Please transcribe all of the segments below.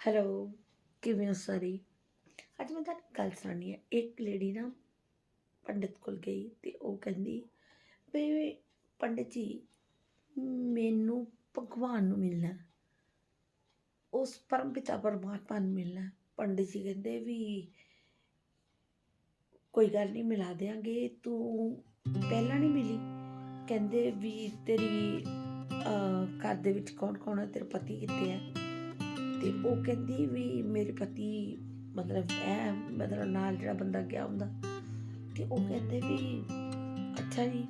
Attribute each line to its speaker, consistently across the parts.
Speaker 1: Hello, ਕਿਵੇਂ ਹੋ ਸਾਰੇ? ਅੱਜ ਮੈਂ ਤੁਹਾਨੂੰ ਗੱਲ ਸੁਣਾਉਣੀ ਹੈ। ਇੱਕ ਲੇਡੀ ਨਾ ਪੰਡਿਤ ਕੋਲ ਗਈ ਤੇ ਉਹ ਕਹਿੰਦੀ ਵੀ ਪੰਡਿਤ ਜੀ, ਮੈਨੂੰ ਭਗਵਾਨ ਨੂੰ ਮਿਲਣਾ ਉਸ ਪਰਮ ਪਿਤਾ ਪਰਮਾਤਮਾ ਨੂੰ ਮਿਲਣਾ ਪੰਡਿਤ ਜੀ ਕਹਿੰਦੇ ਵੀ ਕੋਈ ਗੱਲ ਨਹੀਂ, ਮਿਲਾ ਦਿਆਂਗੇ। ਤੂੰ ਪਹਿਲਾਂ ਨਹੀਂ ਮਿਲੀ। ਕਹਿੰਦੇ ਵੀ ਤੇਰੀ ਘਰ ਦੇ ਵਿੱਚ ਕੌਣ ਕੌਣ ਹੈ? ਤੇਰਾ ਪਤੀ ਕਿੱਥੇ ਹੈ? ਤੇ ਉਹ ਕਹਿੰਦੀ ਵੀ ਮੇਰੇ ਪਤੀ ਮਤਲਬ ਇਹ ਮਤਲਬ ਨਾਲ ਜਿਹੜਾ ਬੰਦਾ ਗਿਆ ਹੁੰਦਾ ਤੇ ਉਹ ਕਹਿੰਦੇ ਵੀ, ਅੱਛਾ ਜੀ।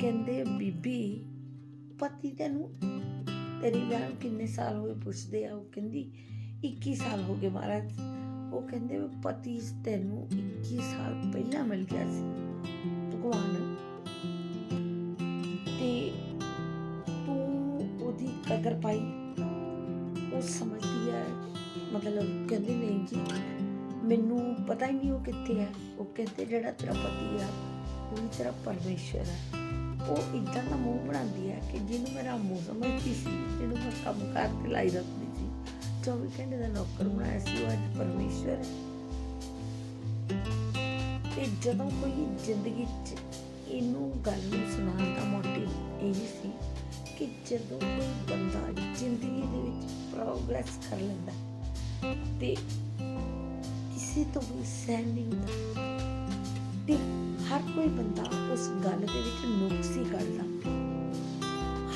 Speaker 1: ਕਹਿੰਦੇ ਬੀਬੀ, ਪਤੀ ਤੈਨੂੰ, ਤੇਰੀ ਵਿਆਹ ਕਿੰਨੇ ਸਾਲ ਹੋਏ ਪੁੱਛਦੇ ਆ? ਉਹ ਕਹਿੰਦੀ 21 ਸਾਲ ਹੋ ਗਏ ਮਹਾਰਾਜ। ਉਹ ਕਹਿੰਦੇ ਵੀ ਪਤੀ ਤੈਨੂੰ 21 ਸਾਲ ਪਹਿਲਾਂ ਮਿਲ ਗਿਆ ਸੀ। ਭਗਵਾਨ ਉਹਦੀ ਪਾਈ, ਉਹ ਸਮਝਦੀ ਹੈ, ਮਤਲਬ ਕਹਿੰਦੀ ਨਹੀਂ ਜੀ, ਮੈਨੂੰ ਪਤਾ ਹੀ ਨਹੀਂ ਉਹ ਕਿੱਥੇ ਹੈ, ਉਹ ਕਹਿੰਦੇ ਜਿਹੜਾ ਤੇਰਾ ਪਤੀ ਆ, ਉਹ ਤੇਰਾ ਪਰਮੇਸ਼ਰ ਹੈ। ਉਹ ਇਦਾਂ ਦਾ ਮੂੰਹ ਬਣਾਉਂਦੀ ਹੈ ਕਿ ਜਿਹਨੂੰ ਮੇਰਾ ਮੂੰਹ ਸਮਝਦੀ ਸੀ, ਜਿਹਨੂੰ ਮੈਂ ਕੰਮ ਕਰ ਲਾਈ ਰੱਖਦੀ ਸੀ 24 ਘੰਟੇ ਦਾ ਨੌਕਰ ਬਣਾਇਆ ਸੀ, ਉਹ ਅੱਜ ਪਰਮੇਸ਼ਰ ਤੇ ਜਦੋਂ ਕੋਈ ਜ਼ਿੰਦਗੀ 'ਚ ਇਹਨੂੰ ਗੱਲ ਨੂੰ ਸੁਣਾਉਣ ਦਾ ਮੋਟਿਵ ਇਹ ਸੀ ਕਿ ਜਦੋਂ ਕੋਈ ਬੰਦਾ ਜ਼ਿੰਦਗੀ ਦੇ ਵਿੱਚ ਪ੍ਰੋਗਰੈਸ ਕਰ ਲੈਂਦਾ ਤੇ ਕਿਸੇ ਤੋਂ ਵੀ ਸਹਿਣ ਨਹੀਂ ਹੁੰਦਾ ਤੇ ਹਰ ਕੋਈ ਬੰਦਾ ਉਸ ਗੱਲ ਦੇ ਵਿੱਚ ਨੁਕਸ ਹੀ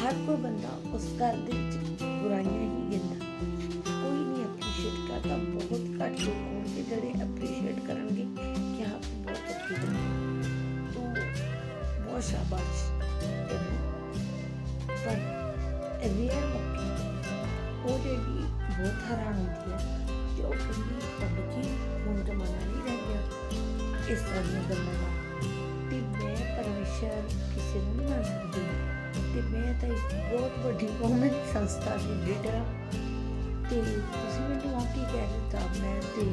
Speaker 1: ਹਰ ਕੋਈ ਬੰਦਾ ਉਸ ਗੱਲ ਦੇ ਵਿੱਚ ਬੁਰਾਈਆਂ ਹੀ ਗਿਣਦਾ। ਕੋਈ ਨਹੀਂ ਐਪਰੀਸ਼ੀਏਟ ਕਰਦਾ, ਬਹੁਤ ਘੱਟ ਲੋਕ ਹੋਣਗੇ ਜਿਹੜੇ ਰੀਅਲ ਮੌਕੇ ਉਹ ਜਿਹੜੀ ਬਹੁਤ ਹੈਰਾਨ ਹੁੰਦੀ ਹੈ ਤੇ ਉਹ ਕਹਿੰਦੀ ਪੰਡਤ ਜੀ ਹੁਣ ਜ਼ਮਾਨਾ ਨਹੀਂ ਰਹਿ ਗਿਆ। ਇਸ ਤਰ੍ਹਾਂ ਦੀਆਂ ਗੱਲਾਂ ਦਾ। ਤੇ ਮੈਂ ਪਰਮੇਸ਼ਰ ਕਿਸੇ ਨੂੰ ਨਹੀਂ ਮੰਨ ਸਕਦੀ। ਤੇ ਮੈਂ ਤਾਂ ਇੱਕ ਬਹੁਤ ਵੱਡੀ ਗਵਰਨਮੈਂਟ ਸੰਸਥਾ ਦੀ ਲੀਡਰ ਹਾਂ ਤੇ ਤੁਸੀਂ ਮੈਨੂੰ ਆ ਕੀ ਕਹਿ ਦਿੱਤਾ ਮੈਂ ਤੇ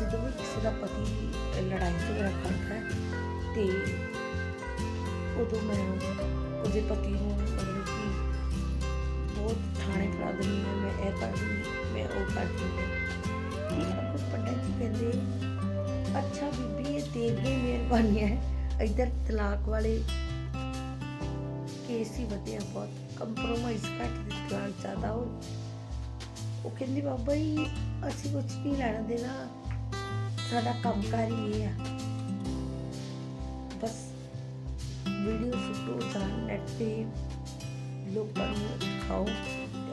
Speaker 1: ਜਦੋਂ ਵੀ ਕਿਸੇ ਦਾ ਪਤੀ ਲੜਾਈ ਝਗੜਾ ਕਰਦਾ ਹੈ, ਤੇ ਉਦੋਂ ਮੈਂ ਉਹਦੇ ਪਤੀ ਨੂੰ ਮਤਲਬ ਕਿ ਬਹੁਤ ਥਾਣੇ ਫੜਾ ਦਿੰਦੀ ਹਾਂ, ਮੈਂ ਇਹ ਕਰ ਦਿੰਦੀ ਮੈਂ ਉਹ ਕਰ ਦਿੰਦੀ ਹਾਂ ਤੇ ਜੀ ਕਹਿੰਦੇ, ਅੱਛਾ ਬੀਬੀ, ਇਹ ਤੇਰੀਆਂ ਹੀ ਹੈ। ਇਧਰ ਤਲਾਕ ਵਾਲੇ ਕੇਸ ਹੀ ਵਧਿਆ ਬਹੁਤ। ਕੰਪਰੋਮਾਈਜ਼ ਘੱਟ ਤੇ ਜ਼ਿਆਦਾ ਹੋ ਉਹ ਕਹਿੰਦੀ, ਬਾਬਾ ਜੀ, ਅਸੀਂ ਕੁਝ ਨਹੀਂ ਲੈਣਾ ਦੇਣਾ। ਸਾਡਾ ਕੰਮਕਾਰ ਹੀ ਇਹ ਆ।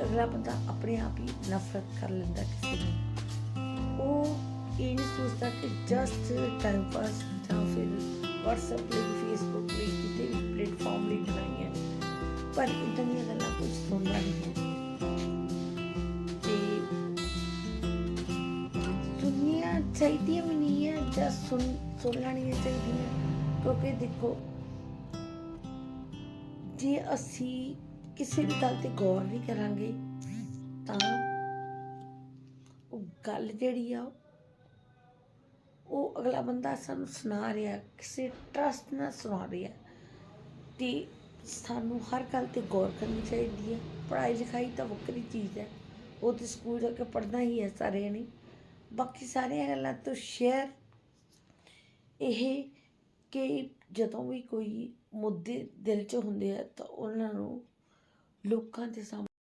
Speaker 1: ਅਗਲਾ ਬੰਦਾ ਆਪਣੇ ਆਪ ਹੀ ਨਫ਼ਰਤ ਕਰ ਲੈਂਦਾ ਕਿਸੇ ਨੂੰ। ਉਹ ਇਹ ਨਹੀਂ ਸੋਚਦਾ ਕਿ ਜਸਟ ਟਾਈਮ ਪਾਸ ਜਾਂ ਫਿਰ WhatsApp ਲਈ, Facebook ਲਈ, ਕਿਤੇ ਵੀ ਪਲੇਟਫਾਰਮ ਲਈ ਬਣਾਈ ਹੈ ਪਰ ਇਦਾਂ ਦੀਆਂ ਗੱਲਾਂ ਕੁਝ ਸੁਣਦਾ ਨਹੀਂ ਹੈ। ਸੁਣਨੀਆਂ ਚਾਹੀਦੀਆਂ ਵੀ ਨਹੀਂ ਹੈ ਜਾਂ ਸੁਣ ਸੁਣ ਲੈਣੀਆਂ ਚਾਹੀਦੀਆਂ। ਕਿਉਂਕਿ ਦੇਖੋ, ਜੇ ਅਸੀਂ ਕਿਸੇ ਵੀ ਗੱਲ ਤੇ ਗੌਰ ਨਹੀਂ ਕਰਾਂਗੇ, ਤਾਂ ਉਹ ਗੱਲ ਜਿਹੜੀ ਆ, ਉਹ ਅਗਲਾ ਬੰਦਾ ਸਾਨੂੰ ਸੁਣਾ ਰਿਹਾ ਕਿਸੇ ਟਰਸਟ ਨਾਲ ਸੁਣਾ ਰਿਹਾ ਤੇ ਸਾਨੂੰ ਹਰ ਗੱਲ ਤੇ ਗੌਰ ਕਰਨੀ ਚਾਹੀਦੀ ਹੈ। ਪੜ੍ਹਾਈ ਲਿਖਾਈ ਤਾਂ ਵੱਖਰੀ ਚੀਜ਼ ਹੈ, ਉਹ ਤੇ ਸਕੂਲ ਜਾ ਕੇ ਪੜ੍ਹਨਾ ਹੀ ਹੈ ਸਾਰਿਆਂ ਨੇ। ਬਾਕੀ ਸਾਰੀਆਂ ਗੱਲਾਂ ਤੋਂ ਸ਼ੇਅਰ ਇਹ ਕਿ ਜਦੋਂ ਵੀ ਕੋਈ ਮੁੱਦੇ ਦਿਲ 'ਚ ਹੁੰਦੇ ਆ ਤਾਂ ਉਹਨਾਂ ਨੂੰ ਲੋਕਾਂ ਦੇ ਸਾਹਮਣੇ